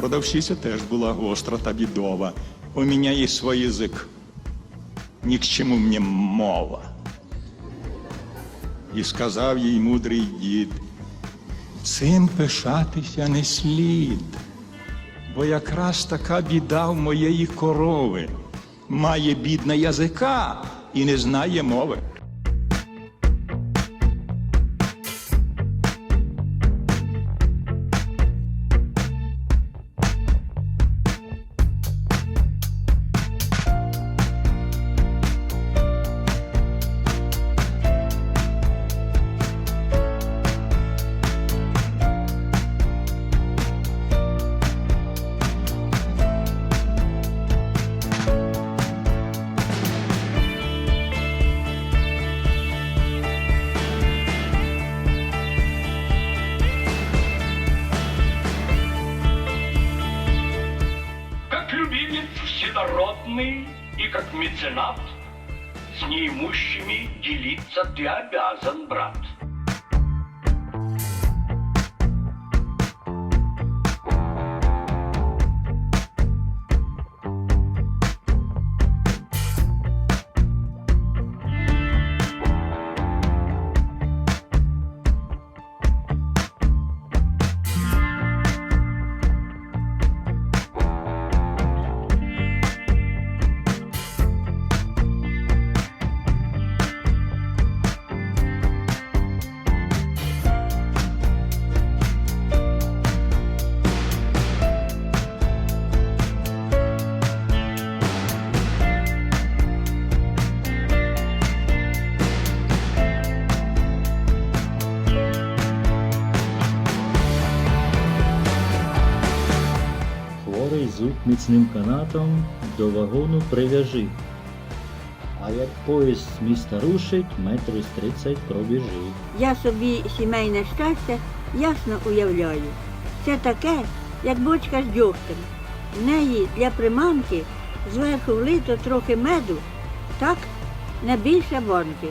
Продавщиця теж була гостра та бідова. У мене є свій язик. Ні к чому мені мова. І сказав їй мудрий дід, цим пишатися не слід, бо якраз така біда в моєї корови. Має бідна язика і не знає мови. Любимец вседородный и как меценат, С неимущими делиться ты обязан, брат. Зуб міцним канатом до вагону прив'яжи. А як поїзд з міста рушить, метрів з тридцять пробіжи. Я собі сімейне щастя ясно уявляю. Це таке, як бочка з дьогтем. В неї для приманки зверху влито трохи меду, так не більше банки.